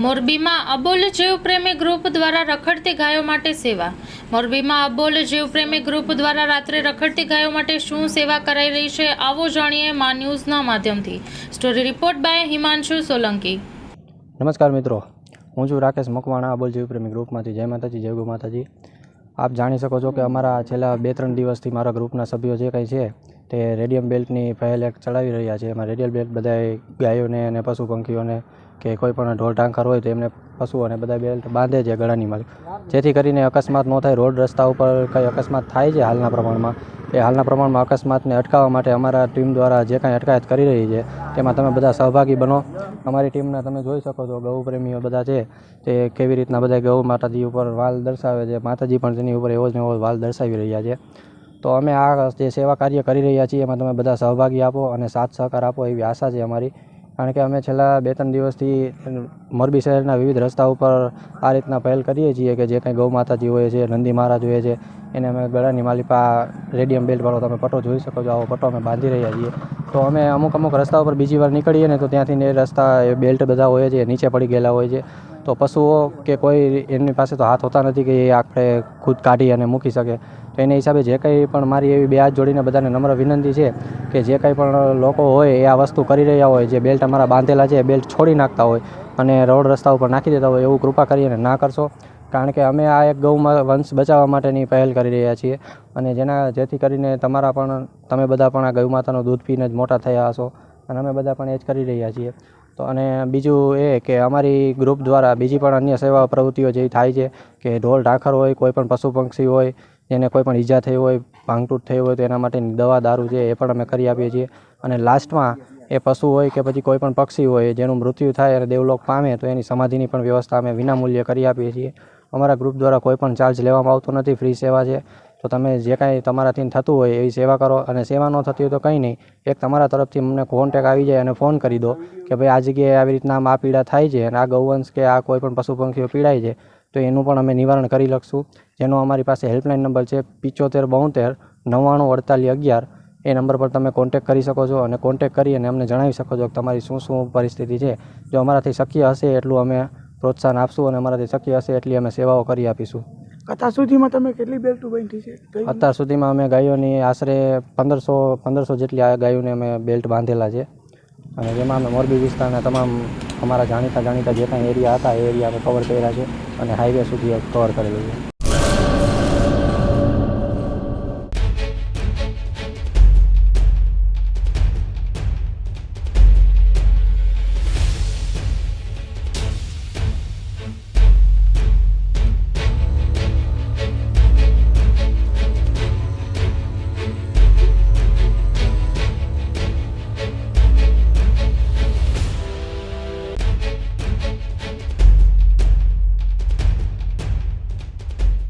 મોરબીમાં અબોલ જીવપ્રેમી ગ્રુપ દ્વારા રખડતી ગાયો માટે સેવા. મોરબીમાં અબોલ જીવપ્રેમી ગ્રુપ દ્વારા રાત્રે રખડતી ગાયો માટે શું સેવા કરાઈ રહી છે, આવો જાણીએ મા ન્યૂઝના માધ્યમથી. Story report by Himanshu Solanki. નમસ્કાર મિત્રો, હું છું રાકેશ મકવાણા અબોલ જીવપ્રેમી ગ્રુપમાંથી. જય માતાજી, જય ગો માતાજી. આપ જાણી શકો છો કે અમારા છેલ્લા બે ત્રણ દિવસથી મારા ગ્રુપના સભ્યો જે કંઈ છે, તે રેડિયમ બેલ્ટની પહેલ એક ચડાવી રહ્યા છે. એમાં રેડિયમ બેલ્ટ બધાએ ગાયોને અને પશુ પંખીઓને કે કોઈ પણ ઢોર ઢાંખર હોય તો એમને પશુઓને બધા બેલ્ટ બાંધે છે ગળાની માલ જેથી કરીને અકસ્માત ન થાય. રોડ રસ્તા ઉપર કંઈ અકસ્માત થાય છે હાલના પ્રમાણમાં? એ હાલના પ્રમાણમાં અકસ્માતને અટકાવવા માટે અમારા ટીમ દ્વારા જે કાંઈ અટકાયત કરી રહી છે, તેમાં તમે બધા સહભાગી બનો. અમારી ટીમના તમે જોઈ શકો છો ગૌ પ્રેમીઓ બધા છે, તે કેવી રીતના બધા ગૌ માતાજી ઉપર વાલ દર્શાવે છે. માતાજી પણ તેની ઉપર એવો જ એવો વાલ દર્શાવી રહ્યા છે. તો અમે આ જે સેવા કાર્ય કરી રહ્યા છીએ, એમાં તમે બધા સહભાગી આપો અને સાથ સહકાર આપો એવી આશા છે અમારી. કારણ કે અમે છેલ્લા બે ત્રણ દિવસથી મોરબી શહેરના વિવિધ રસ્તા ઉપર આ રીતના પહેલ કરીએ છીએ કે જે કંઈ ગૌ માતાજી હોય છે, નંદી મહારાજ હોય છે, એને અમે ગળાની માલિપા રેડિયમ બેલ્ટવાળો તમે પટ્ટો જોઈ શકો છો, આવો પટ્ટો અમે બાંધી રહ્યા છીએ. તો અમે અમુક અમુક રસ્તા ઉપર બીજી વાર નીકળીએ ને તો ત્યાંથી એ રસ્તા એ બેલ્ટ બધા હોય છે, નીચે પડી ગયેલા હોય છે. તો પશુઓ કે કોઈ એમની પાસે તો હાથ હોતા નથી કે એ આપણે ખુદ કાઢી અને મૂકી શકે. તો એને હિસાબે જે કંઈ પણ મારી એવી બે હાથ જોડીને બધાને નમ્ર વિનંતી છે કે જે કંઈ પણ લોકો હોય એ આ વસ્તુ કરી રહ્યા હોય, જે બેલ્ટ અમારા બાંધેલા છે એ બેલ્ટ છોડી નાખતા હોય અને રોડ રસ્તા ઉપર નાખી દેતા હોય એવું કૃપા કરીને ના કરશો. કારણ કે અમે આ એક ગૌમાં વંશ બચાવવા માટેની પહેલ કરી રહ્યા છીએ અને જેના, જેથી કરીને તમારા પણ, તમે બધા પણ આ ગૌ માતાનું દૂધ પીને જ મોટા થયા હશો અને અમે બધા પણ એ જ કરી રહ્યા છીએ. તો અને બીજું એ કે અમારી ગ્રુપ દ્વારા બીજી પણ અન્ય સેવા પ્રવૃત્તિઓ જેવી થાય છે કે ઢોલ, ઢાંખર હોય, કોઈ પણ પશુ પક્ષી હોય, જેને કોઈ પણ ઈજા થઈ હોય, ભાંગતૂટ થઈ હોય, તો એના માટેની દવા, દારૂ છે એ પણ અમે કરી આપીએ છીએ. અને લાસ્ટમાં એ પશુ હોય કે પછી કોઈ પણ પક્ષી હોય, જેનું મૃત્યુ થાય અને દેવલોક પામે, તો એની સમાધિની પણ વ્યવસ્થા અમે વિનામૂલ્યે કરી આપીએ છીએ. અમારા ગ્રુપ દ્વારા કોઈ પણ ચાર્જ લેવામાં આવતો નથી, ફ્રી સેવા છે. તો તમે જે કાંઈ તમારાથી થતું હોય એવી સેવા કરો અને સેવા ન થતી હોય તો કંઈ નહીં. એક તમારા તરફથી મને કોન્ટેક આવી જાય અને ફોન કરી દો કે ભાઈ આ જગ્યાએ આવી રીતના આ પીડા થાય છે અને આ ગૌવંશ કે આ કોઈ પણ પશુ પંખીઓ પીડાય છે, તો એનું પણ અમે નિવારણ કરી લખશું. જેનો અમારી પાસે હેલ્પલાઇન નંબર છે પિચોતેર બોતેર નવ્વાણું અડતાલીસ અગિયાર. એ નંબર પર તમે કોન્ટેક કરી શકો છો અને કોન્ટેક કરી અને અમને જણાવી શકો છો કે તમારી શું શું પરિસ્થિતિ છે. જો અમારાથી શક્ય હશે એટલું અમે પ્રોત્સાહન આપશું અને અમારાથી શક્ય હશે એટલી અમે સેવાઓ કરી આપીશું. અત્યાર સુધીમાં તમે કેટલી બેલ્ટો બાંધી છે? અત્યાર સુધીમાં અમે ગાયોની આશરે પંદરસો પંદરસો જેટલી આ ગાયોને અમે બેલ્ટ બાંધેલા છે. અને જેમાં અમે મોરબી વિસ્તારના તમામ અમારા જાણીતા જાણીતા જે કાંઈ એરિયા હતા, એ એરિયા અમે કવર કર્યા છે અને હાઈવે સુધી કવર કરેલું છે.